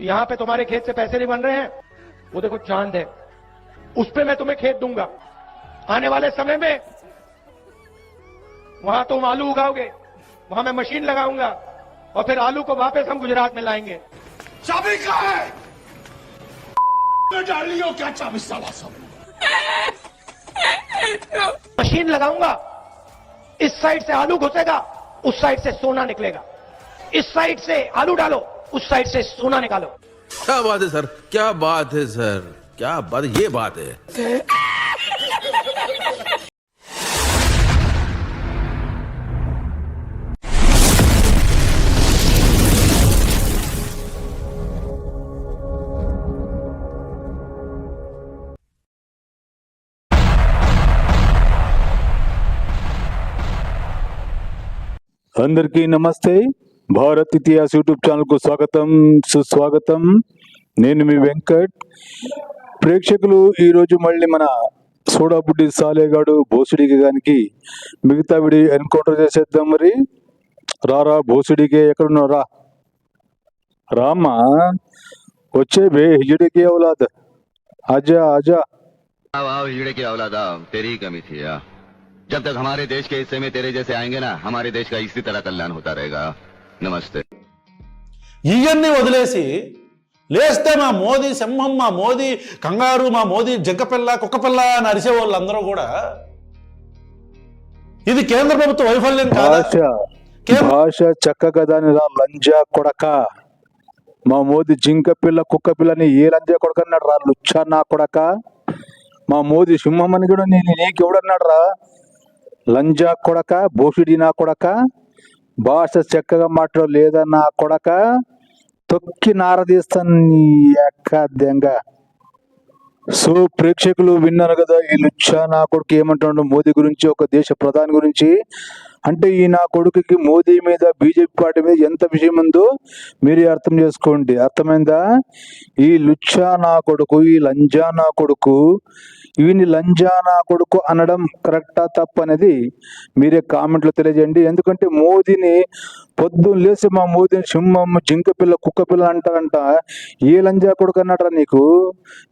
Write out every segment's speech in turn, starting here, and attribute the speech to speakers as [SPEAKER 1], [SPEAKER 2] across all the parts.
[SPEAKER 1] यहाँ पे तुम्हारे खेत से पैसे नहीं बन रहे हैं। वो देखो चाँद है। उस पर मैं तुम्हें खेत दूँगा। आने वाले समय में वहाँ तुम आलू उगाओगे। वहाँ मैं मशीन लगाऊँगा। और फिर आलू को वापस हम गुजरात में लाएँगे।
[SPEAKER 2] चाबी कहाँ है? डाल लियो क्या चाबी सब?
[SPEAKER 1] मशीन लगाऊँगा। इस साइड से आलू घुसेगा उस साइड से सोना निकलेगा। इस साइड से आलू डालो। उस साइड से सोना निकालो
[SPEAKER 3] क्या बात है सर क्या बात है सर क्या बात ये बात है
[SPEAKER 4] అందరికీ నమస్తే భారత్ ఇతిహాస్ యూట్యూబ్ ఛానల్కు స్వాగతం సుస్వాగతం నేను మీ వెంకట్ ప్రేక్షకులు ఈరోజు మళ్ళీ మన సోడాబుడ్డి సాలేగాడు బోసుడికి గానికి మిగతా విడి ఎన్కౌంటర్ చేసేద్దాం మరి రారా బోసుడికే ఎక్కడున్నావు రా రామా వచ్చే బే హిజడికి అవలాద్ ఆజా ఆజా
[SPEAKER 5] आओ आओ हीड़े की औलादा तेरी ही कमी थी या जब तक हमारे देश के हिस्से में तेरे जैसे आएंगे ना हमारे देश का इसी तरह कल्याण होता रहेगा నమస్తే.
[SPEAKER 6] ఇవన్నీ వదిలేసి లేస్తే మా మోదీ సింహం మా మోదీ కంగారు మా మోదీ జగ్గపిల్ల కుక్కపిల్ల అని అరిసే వాళ్ళందరూ కూడా ఇది కేంద్ర ప్రభుత్వ వైఫల్యం
[SPEAKER 4] భాష చక్కగా లంజ లంజా కొడక. మా మోదీ జింక పిల్ల కుక్క పిల్లని ఏ లంజ కొడకన్నాడు రా లుచ్చా నా కొడక? మా మోదీ సింహం అని కూడా నేను నీకెవడన్నాడు రా? లంజా కొడక బోషిడి నా కొడక? భాష చక్కగా మాట్లాడు లేదా నా కొడక తొక్కి నారదీస్తాను నీ దెంగ సో ప్రేక్షకులు విన్నారు కదా ఈ లుచ్చా నా కొడుకు ఏమంటున్నాడు? మోదీ గురించి ఒక దేశ ప్రధాని గురించి. అంటే ఈ నా కొడుకుకి మోదీ మీద బీజేపీ పార్టీ మీద ఎంత విషయం ఉందో మీరే అర్థం చేసుకోండి. అర్థమైందా? ఈ లుచ్చా నా కొడుకు ఈ లంజా నా కొడుకు వీని లంజా నా కొడుకు అనడం కరెక్టా తప్ప అనేది మీరే కామెంట్లో తెలియజేయండి. ఎందుకంటే మోదీని పొద్దున్న లేసి మా మోదీని సింహం జింక పిల్ల కుక్క పిల్ల అంటారంట. ఏ లంజా కొడుకు అన్నాడరా నీకు?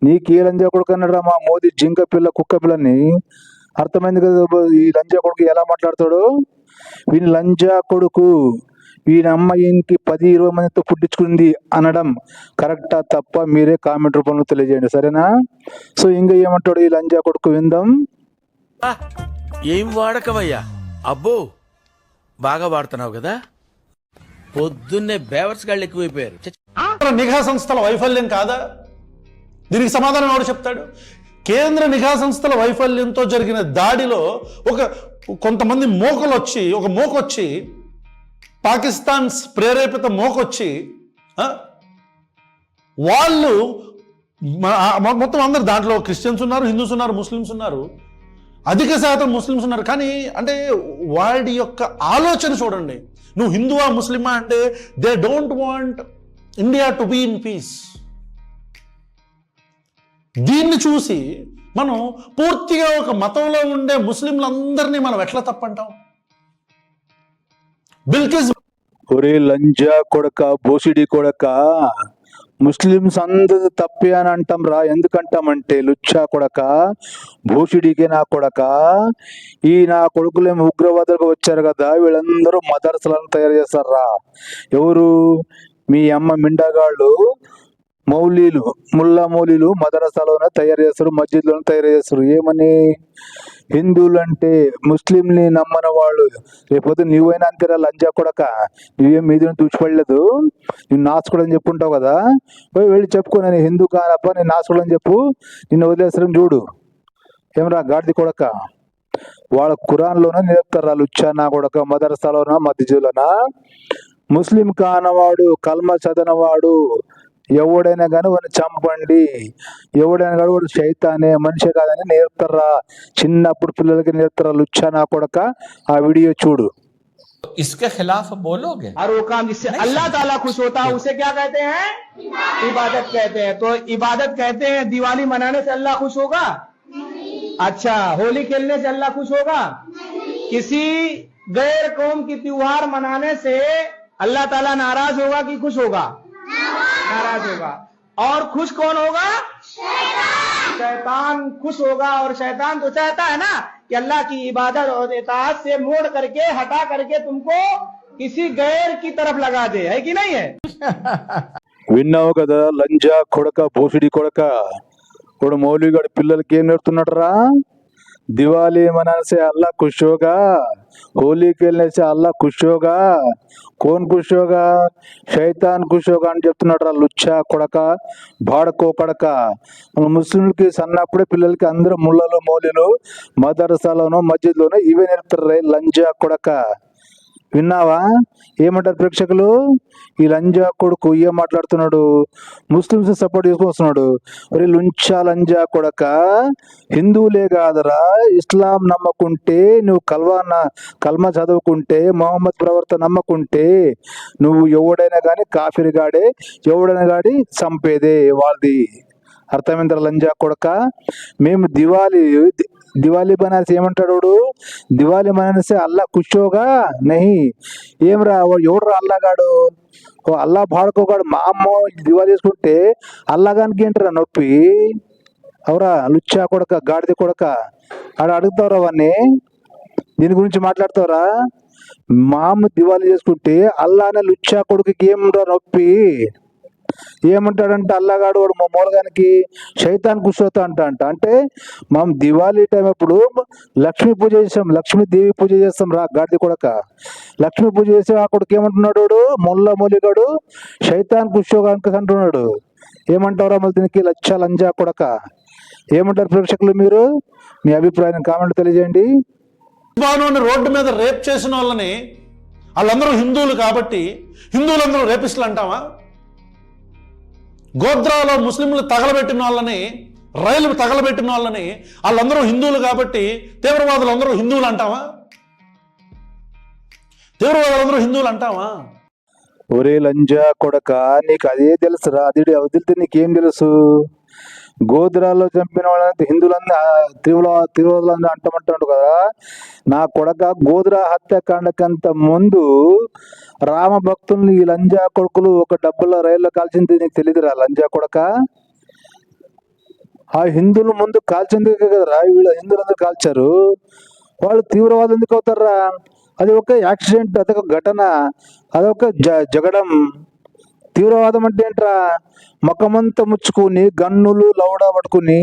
[SPEAKER 4] నీకు ఏ లంజా కొడుకు అన్నాడరా మా మోదీ జింక పిల్ల కుక్క పిల్లని? అర్థమైంది కదా ఈ లంజా కొడుకు ఎలా మాట్లాడతాడు? వీని లంజా కొడుకు అమ్మ ఈయనకి పది ఇరవై మందితో పుట్టించుకుంది అనడం కరెక్టా తప్ప? మీరే కామెంట్ రూపంలో తెలియజేయండి. సరేనా? సో ఇంకా ఏమంటాడు ఈ లంజా కొడుకు విందాం.
[SPEAKER 3] ఏం వాడకమయ్యా? అబ్బో బాగా వాడుతున్నావు కదా. పొద్దున్నే బేవర్స్ గాళ్ళు ఎక్కువైపోయారు.
[SPEAKER 6] నిఘా సంస్థల వైఫల్యం కాదా? దీనికి సమాధానం ఎవడు చెప్తాడు? కేంద్ర నిఘా సంస్థల వైఫల్యంతో జరిగిన దాడిలో ఒక కొంతమంది మోకలు వచ్చి ఒక మోకొచ్చి పాకిస్తాన్ ప్రేరేపిత మోకొచ్చి వాళ్ళు మొత్తం అందరు దాంట్లో క్రిస్టియన్స్ ఉన్నారు హిందూస్ ఉన్నారు ముస్లిమ్స్ ఉన్నారు అధిక శాతం ముస్లిమ్స్ ఉన్నారు. కానీ అంటే వాడి యొక్క ఆలోచన చూడండి. నువ్వు హిందువా ముస్లిమా అంటే they don't want India to be in peace. దీన్ని చూసి మనం పూర్తిగా ఒక మతంలో ఉండే ముస్లింలందరినీ మనం ఎట్లా తప్పంటాం? బిల్కిస్
[SPEAKER 4] ఒరే లంజా కొడక బోసిడి కొడక ముస్లిమ్స్ అందరు తప్పే అని అంటాం రా. ఎందుకంటామంటే లుచ్చా కొడక భూషుడికి నా కొడక ఈ నా కొడుకులేమి ఉగ్రవాదులకు వచ్చారు కదా వీళ్ళందరూ మదర్సలను తయారు చేస్తారా? ఎవరు? మీ అమ్మ మిండగాళ్ళు మౌలీలు ముల్లా మౌలీలు మదరసాలోనే తయారు చేస్తారు మస్జిద్లోనే తయారు చేస్తారు. ఏమని? హిందువులు అంటే ముస్లింని నమ్మని వాళ్ళు. రేపొద్దు నువ్వైనా అంతేరా లంజా కొడక. నువ్వేం మీద తూచిపడలేదు నువ్వు నాచుకోడని అని చెప్పుంటావు కదా? పోయి వెళ్ళి చెప్పుకో నేను హిందూ కానప్ప నేను నాచుకోడని అని చెప్పు. నిన్ను వదిలేస్తారని చూడు. ఏమరా గాడిది కొడక. వాళ్ళ ఖురాన్లోనే నేర్పుతారు లుచ్చానా కొడక మదరసాలోనా మధ్యజులోనా ముస్లిం కానవాడు కల్మ చదనవాడు ఎవడైనా కానీ వాడిని చంపండి ఎవడైనా కానీ వాడు శైతానే మనిషి కాదని నేర్పుతారా చిన్నప్పుడు పిల్లలకి నేర్పుతారా లుచ్చా నా కొడక ఆ వీడియో చూడు
[SPEAKER 7] इसके खिलाफ बोलोगे
[SPEAKER 1] और वो काम जिससे अल्लाह ताला खुश होता है उसे क्या कहते हैं इबादत कहते हैं तो इबादत कहते हैं दिवाली मनाने से अल्लाह खुश होगा अच्छा होली खेलने से अल्लाह खुश होगा किसी गैर कौम की त्योहार मनाने से अल्लाह ताला नाराज होगा कि खुश होगा नाराज होगा और खुश कौन होगा शैतान खुश होगा और शैतान तो चाहता है ना कि अल्लाह की इबादत और इताअत से मोड़ करके हटा करके तुमको किसी गैर की तरफ लगा दे है कि नहीं है
[SPEAKER 4] విన్నావు కదా లంజా కొడక బోసిడి కొడక ఇప్పుడు మౌలిగాడు పిల్లలకి ఏం నేర్పుతున్నాడు రా దివాళీ మనాసే అల్లా ఖుష్ హోలీకి వెళ్ళేసి అల్లా ఖుషోగా కోన్ ఖుషోగా హోగా శైతాన్ అని చెప్తున్నాడు రా లుచ్చా కొడక బాడకో కొడక ముస్లింలకి సన్నప్పుడే పిల్లలకి అందరూ ముళ్ళలు మౌలిలు మదరసాలోనో మస్జిద్లోనో ఇవే నేర్పుతారు రే లంజా కొడక. విన్నావా? ఏమంటారు ప్రేక్షకులు? ఈ లంజా కొడుకు ఏం మాట్లాడుతున్నాడు? ముస్లిమ్స్ సపోర్ట్ చేసుకొస్తున్నాడు ఒరే లుంచా లంజా కొడక హిందువులే కాదరా ఇస్లాం నమ్మకుంటే నువ్వు కల్వాన కల్మ చదువుకుంటే మొహమ్మద్ ప్రవర్తన నమ్మకుంటే నువ్వు ఎవడైనా కానీ కాఫిరిగాడే ఎవడైనా గాడి చంపేదే వాళ్ళది. అర్థమైందా లంజా కొడక? మేము దివాళీ దివాళీ బనారసి ఏమంటాడు వాడు? దివాళీ బనారసి అల్లా కుషోగా నహి. ఏమరా వాడు ఎవడురా అల్లాగాడు? ఓ అల్లా పాడుకోగాడు మా అమ్మ దివాళీ చేసుకుంటే అల్లాగానికి ఏంటరా నొప్పి? అవరా లుచ్చా కొడక గాడిద కొడక. ఆడ అడుగుతావురా అవన్నీ దీని గురించి మాట్లాడతావురా? మా అమ్మ దివాళీ చేసుకుంటే అల్లానే లుచ్చా కొడుకుకి ఏం నొప్పి? ఏమంటాడంటే అల్లగాడు వాడు మా మూలగానికి శైతాన్ కుషోత అంట అంట అంటే మనం దివాళీ టైం అప్పుడు లక్ష్మీ పూజ చేసాం లక్ష్మీ దేవి పూజ చేస్తాం రా గాడిది కొడక. లక్ష్మీ పూజ చేసి ఆ కొడుకు ఏమంటున్నాడు వాడు? మొల్ల మొలిగాడు శైతాన్ కుషోగానికి అంటున్నాడు. ఏమంటారా మళ్ళీ దీనికి? లచ్చ లంజా కొడక. ఏమంటారు ప్రేక్షకులు మీరు? మీ అభిప్రాయం కామెంట్ తెలియజేయండి.
[SPEAKER 6] రోడ్డు మీద రేప్ చేసిన వాళ్ళని వాళ్ళందరూ హిందువులు కాబట్టి హిందువులందరూ రేపిస్తులు అంటావా? గోద్రాలో ముస్లింలు తగలబెట్టిన వాళ్ళని రైలు తగలబెట్టిన వాళ్ళని వాళ్ళందరూ హిందువులు కాబట్టి తీవ్రవాదులు అందరూ హిందువులు అంటావా? తీవ్రవాదులందరూ హిందువులు అంటావా?
[SPEAKER 4] ఒరే లంజా కొడక నీకు అదే తెలుసురా అది వదిలితే నీకేం తెలుసు? గోద్రాల్లో చంపిన వాళ్ళంతా హిందువులందరూ తిరుమల తిరువలందరూ అంటమంటాడు కదా. నా కొడక గోద్రా హత్యాకాండకంత ముందు రామ భక్తుల్ని ఈ లంజా కొడుకులు ఒక డబ్బుల రైల్లో కాల్చింది నీకు తెలియదురా లంజా కొడక? ఆ హిందువులు ముందు కాల్చింది కదరా వీళ్ళు హిందువులందరూ కాల్చారు? వాళ్ళు తీవ్రవాదం ఎందుకు అవుతారా? అది ఒక యాక్సిడెంట్ అదొక ఘటన అదొక జ జగడం. తీవ్రవాదం అంటే ఏంట్రా? ముఖమంతా ముచ్చుకుని గన్నులు లౌడా పట్టుకుని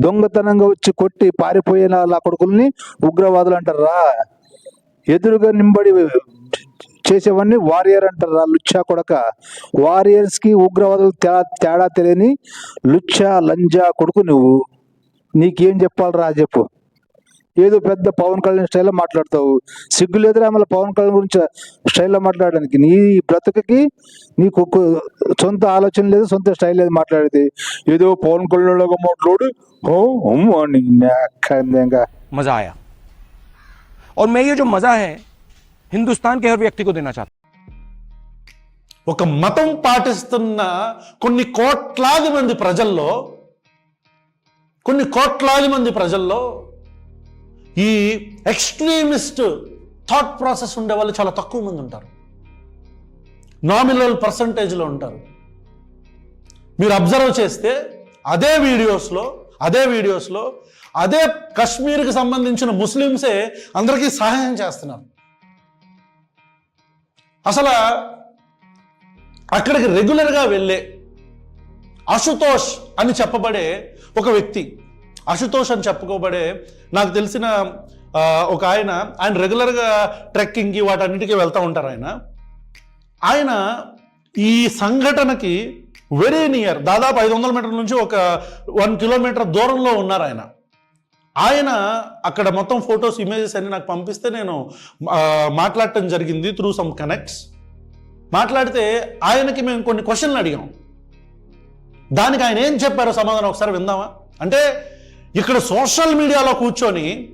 [SPEAKER 4] దొంగతనంగా వచ్చి కొట్టి పారిపోయిన అలా కొడుకుల్ని ఉగ్రవాదులు అంటారా? ఎదురుగా నింబడి చేసేవన్నీ వారియర్ అంటారా? లుచ్చా కొడక. వారియర్స్కి ఉగ్రవాదులు తేడా తేడా తెలియని లుచ్చా లంజా కొడుకు నువ్వు. నీకేం చెప్పాలరా చెప్పు. ఏదో పెద్ద పవన్ కళ్యాణ్ స్టైల్లో మాట్లాడతావు సిగ్గు లేదురా మళ్ళీ పవన్ కళ్యాణ్ గురించి స్టైల్లో మాట్లాడడానికి నీ బ్రతుకుకి నీకు ఒక సొంత ఆలోచన లేదు సొంత స్టైల్ లేదు మాట్లాడేది ఏదో పవన్ కళ్యాణ్ లాగా మాట్లాడు ఓ అమ్మో అని ఇంకా
[SPEAKER 7] मजा आया और मैं ये जो मजा है हिंदुस्तान के हर व्यक्ति को देना चाहता हूं
[SPEAKER 6] ఒక మతం పాటిస్తున్న కొన్ని కోట్లాది మంది ప్రజల్లో కొన్ని కోట్లాది మంది ప్రజల్లో ఈ ఎక్స్ట్రీమిస్ట్ థాట్ ప్రాసెస్ ఉండే వాళ్ళు చాలా తక్కువ మంది ఉంటారు. నామినల్ పర్సంటేజ్లో ఉంటారు. మీరు అబ్జర్వ్ చేస్తే అదే వీడియోస్లో అదే వీడియోస్లో అదే కశ్మీర్కి సంబంధించిన ముస్లిమ్సే అందరికీ సహాయం చేస్తున్నారు. అసలు అక్కడికి రెగ్యులర్గా వెళ్ళే అశుతోష్ అని చెప్పబడే ఒక వ్యక్తి అశుతోష్ అని చెప్పుకోబడే నాకు తెలిసిన ఒక ఆయన ఆయన రెగ్యులర్గా ట్రెక్కింగ్కి వాటన్నిటికీ వెళ్తూ ఉంటారు ఆయన. ఆయన ఈ సంఘటనకి వెరీ నియర్ దాదాపు ఐదు వందల మీటర్ల నుంచి ఒక వన్ కిలోమీటర్ దూరంలో ఉన్నారు ఆయన. ఆయన అక్కడ మొత్తం ఫొటోస్ ఇమేజెస్ అన్ని నాకు పంపిస్తే నేను మాట్లాడటం జరిగింది త్రూ సమ్ కనెక్ట్స్ మాట్లాడితే ఆయనకి మేము కొన్ని క్వశ్చన్లు అడిగాం. దానికి ఆయన ఏం చెప్పారో సమాధానం ఒకసారి విందామా? అంటే ఇక్కడ సోషల్ మీడియాలో కూర్చొని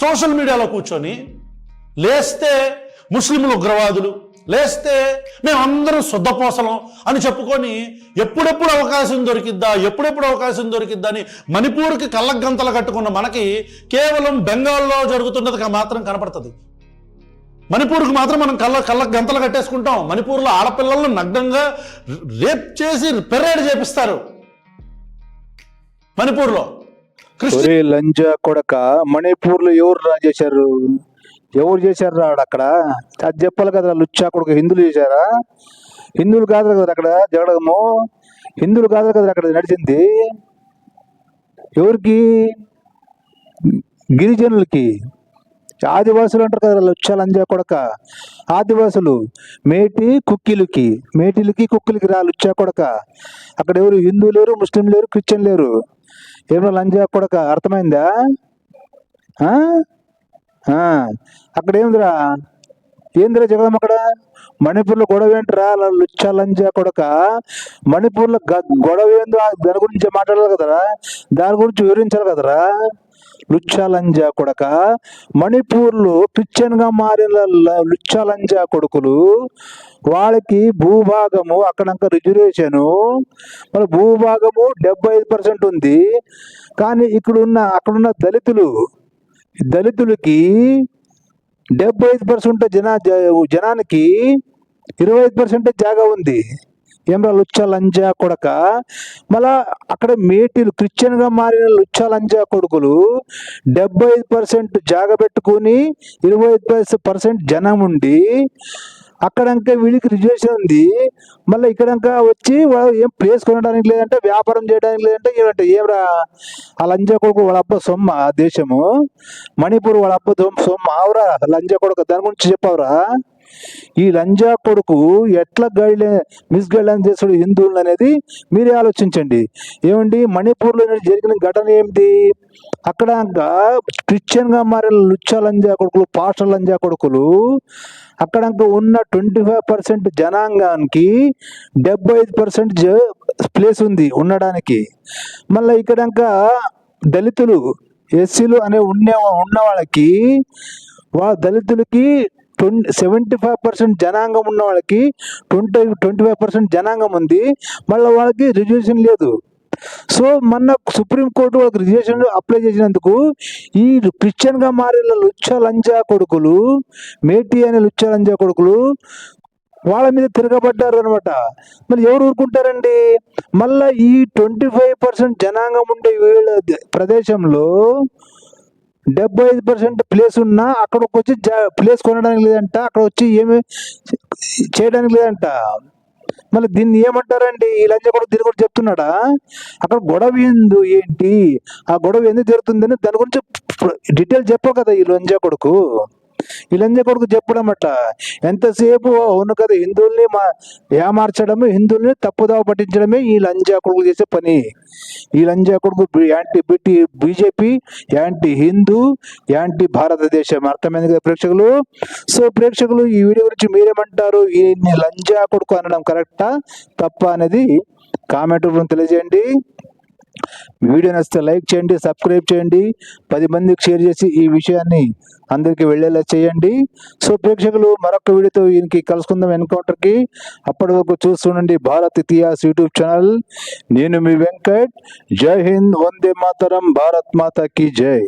[SPEAKER 6] సోషల్ మీడియాలో కూర్చొని లేస్తే ముస్లింలు ఉగ్రవాదులు లేస్తే మేమందరం శుద్ధపోసలం అని చెప్పుకొని ఎప్పుడెప్పుడు అవకాశం దొరికిద్దా ఎప్పుడెప్పుడు అవకాశం దొరికిద్దా అని మణిపూర్కి కళ్ళగంతలు కట్టుకున్న మనకి కేవలం బెంగాల్లో జరుగుతున్నది మాత్రం కనపడుతుంది. మణిపూర్కి మాత్రం మనం కళ్ళ కళ్ళ గంతలు కట్టేసుకుంటాం. మణిపూర్లో ఆడపిల్లలను నగ్నంగా రేప్ చేసి పెరేడ్ చేపిస్తారు. మణిపూర్లో
[SPEAKER 4] ఒరే లంజా కొడక మణిపూర్లో ఎవరు రా చేశారు? ఎవరు చేశారు రా అక్కడ? అది చెప్పాలి కదా లుచ్చా కొడుకు హిందువులు చేశారా? హిందువులు కాదు కదా అక్కడ జగడము హిందువులు కాదు కదా అక్కడ నడిచింది? ఎవరికి? గిరిజనులకి. ఆదివాసులు అంటారు కదా లుచ్చాలు లంజా కొడక. ఆదివాసులు మేటి కుక్కిలకి. మేటిలకి కుక్కిలకి రా లుచ్చా కొడక. అక్కడ ఎవరు హిందువులు లేరు ముస్లింలు లేరు క్రిస్టియన్ లేరు. ఏమో లంచ్ కొడక అర్థమైందా? ఆ? ఆ, అక్కడ ఏందిరా? ఏందిరా జగదమ్మ అక్కడ? మణిపూర్లో గొడవ ఏంట్రా? ల- లుచ్చా లంజా కొడక? మణిపూర్లో గ- గొడవ ఏందో దాని గురించి మాట్లాడాలి కదరా? దాని గురించి వివరించాలి కదరా? లుచ్చాలంజా కొడక? మణిపూర్లో క్రిస్టియన్గా మారిన లుచ్చాలంజా కొడుకులు వాళ్ళకి భూభాగము అక్కడంక రిజర్వేషను. మన భూభాగము డెబ్బై ఐదు పర్సెంట్ ఉంది. కానీ ఇక్కడున్న అక్కడున్న దళితులు దళితులకి డెబ్బై ఐదు పర్సెంట్ జనా జనానికి ఇరవై ఐదు పర్సెంట్ జాగా ఉంది. ఏమరా లుచ్చా లంజా కొడక? మళ్ళా అక్కడ మేటీలు క్రిస్టియన్గా మారిన లుచ్చా లంజా కొడుకులు డెబ్బై ఐదు పర్సెంట్ జాగ పెట్టుకుని ఇరవై ఐదు పర్సెంట్ జనం ఉండి అక్కడంక వీడికి రిజర్వేషన్ ఉంది. మళ్ళీ ఇక్కడంక వచ్చి వాడు ఏం ప్లేస్ కొనడానికి లేదంటే వ్యాపారం చేయడానికి లేదంటే ఏమంటే ఏమరా ఆ లంజా కొడుకు వాళ్ళ అబ్బ సొమ్మ ఆ దేశము. మణిపూర్ వాళ్ళ అబ్బ సొమ్మ. ఆవురా లంజా కొడుకు దాని గురించి చెప్పవరా? ఈ లంజా కొడుకు ఎట్లా గైడ్ మిస్గైడ్లైన్ చేస్తాడు హిందువులు అనేది మీరే ఆలోచించండి. ఏమండి? మణిపూర్లో జరిగిన ఘటన ఏమిటి? అక్కడ క్రిస్టియన్గా మారిన లుచ్చా లంజా కొడుకులు పాస్టర్ లంజా కొడుకులు అక్కడ ఉన్న ట్వంటీ ఫైవ్ పర్సెంట్ జనాంగానికి డెబ్బై ఐదు పర్సెంట్ ప్లేస్ ఉంది ఉండడానికి. మళ్ళీ ఇక్కడంక దళితులు ఎస్సీలు అనే ఉండే ఉన్న వాళ్ళకి వా దళితులకి ట్వంటీ సెవెంటీ ఫైవ్ పర్సెంట్ జనాంగం ఉన్న వాళ్ళకి ట్వంటీ ట్వంటీ ఫైవ్ పర్సెంట్ జనాంగం ఉంది మళ్ళీ వాళ్ళకి రిజర్వేషన్ లేదు. సో మొన్న సుప్రీంకోర్టు వాళ్ళకి రిజర్వేషన్ అప్లై చేసినందుకు ఈ క్రిస్టియన్గా మారిన లుచ్చా లంజా కొడుకులు మేటి అనే లుచ్చా లంజా కొడుకులు వాళ్ళ మీద తిరగబడ్డారు అనమాట మరి ఎవరు ఊరుకుంటారండి? మళ్ళీ ఈ ట్వంటీ ఫైవ్ పర్సెంట్ జనాంగం ఉండే వీళ్ళ ప్రదేశంలో డెబ్బై ఐదు పర్సెంట్ ప్లేస్ ఉన్నా అక్కడికి వచ్చి ప్లేస్ కొనడానికి లేదంట అక్కడ వచ్చి ఏమి చేయడానికి లేదంట. మళ్ళీ దీన్ని ఏమంటారండి? ఈ లంచ కూడా దీని కూడా చెప్తున్నాడా? అక్కడ గొడవ ఏందు ఏంటి? ఆ గొడవ ఎందుకు జరుగుతుందని దాని గురించి డీటెయిల్ చెప్పావు కదా ఈ లంజా కొడుకు. ఈ కొడుకు చెప్పడం అట్లా. ఎంతసేపు అవును కదా హిందువుల్ని మా ఏమార్చడము హిందువుల్ని తప్పుదావ పట్టించడమే ఈ లంజా కొడుకు చేసే పని. ఈ లంజా కొడుకు anti BT BJP anti Hindu anti భారతదేశం. అర్థమైంది కదా ప్రేక్షకులు? సో ప్రేక్షకులు ఈ వీడియో గురించి మీరేమంటారు? ఈ లంజా కొడుకు అనడం కరెక్టా? తప్ప అనేది కామెంట్ రూపంలో తెలియజేయండి. వీడియో నచ్చితే లైక్ చేయండి సబ్స్క్రైబ్ చేయండి పది మందికి షేర్ చేసి ఈ విషయాన్ని అందరికీ వెళ్ళేలా చేయండి. సో ప్రేక్షకులు మరొక వీడియోతో ఈయనకి కలుసుకుందాం ఎన్కౌంటర్కి. అప్పటి వరకు చూస్తుండండి భారత్ ఇతిహాస్ యూట్యూబ్ ఛానల్. నేను మీ వెంకట్. జై హింద్ వందే మాతరం భారత్ మాతా కీ జై.